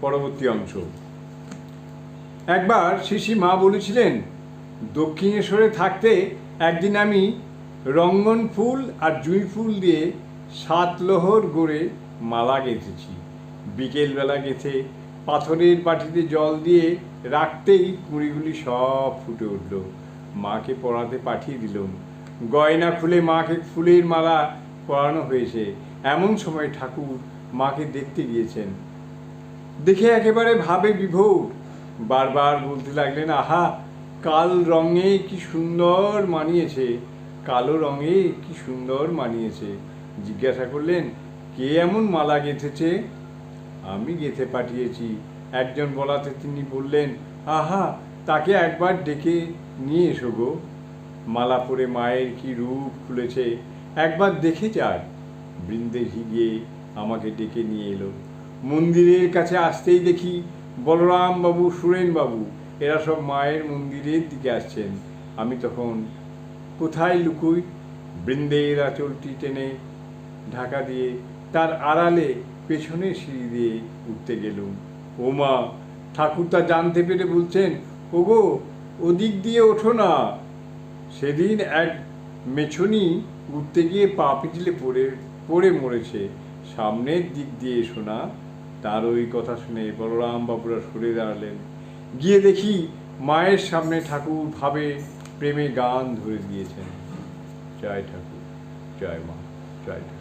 পরবর্তী অংশ। একবার শিশি মা বলেছিলেন, দক্ষিণেশ্বরে থাকতে একদিন আমি রঙ্গন ফুল আর জুঁই ফুল দিয়ে সাত লোহর গড়ে মালা গেঁথেছি। বিকেলবেলা গেঁথে পাথরের বাটিতে জল দিয়ে রাখতেই কুঁড়িগুলি সব ফুটে উঠল। মাকে পড়াতে পাঠিয়ে দিলাম। গয়না খুলে মাকে ফুলের মালা পরানো হয়েছে। এমন সময় ঠাকুর মাকে দেখতে গিয়েছেন। দেখে একেবারে ভাবে বিভোর। বারবার বলতে লাগলেন, আহা, কাল রঙে কি সুন্দর মানিয়েছে, কালো রঙে কি সুন্দর মানিয়েছে। জিজ্ঞাসা করলেন, কে এমন মালা গেঁথেছে? আমি গেঁথে পাঠিয়েছি। একজন বলাতে তিনি বললেন, আহা, তাকে একবার ডেকে নিয়ে এসো গো। মালা পরে মায়ের কি রূপ খুলেছে, একবার দেখে যাক বৃন্দে গিয়ে আমাকে ডেকে নিয়ে এলো। মন্দিরের কাছে আসতেই দেখি বলরাম বাবু, সুরেন বাবু, এরা সব মায়ের মন্দিরের দিকে আসছেন। আমি তখন কোথায় লুকুই? বৃন্দের আঁচলটি টেনে ঢাকা দিয়ে তার আড়ালে পেছনে সিঁড়ি দিয়ে উঠতে গেলুম। ও মা ঠাকুর তা জানতে পেরে বলছেন, ওগো, ওদিক দিয়ে ওঠো না। সেদিন এক মেছনি উঠতে গিয়ে পা পিছলে পড়ে পড়ে মরেছে। সামনের দিক দিয়ে এসো না তার ওই কথা শুনে বলরাম বাবুরা সরে দাঁড়ালেন। গিয়ে দেখি মায়ের সামনে ঠাকুর ভাবে প্রেমে গান ধরে দিয়েছেন। জয় ঠাকুর, জয় মা, জয় ঠাকুর।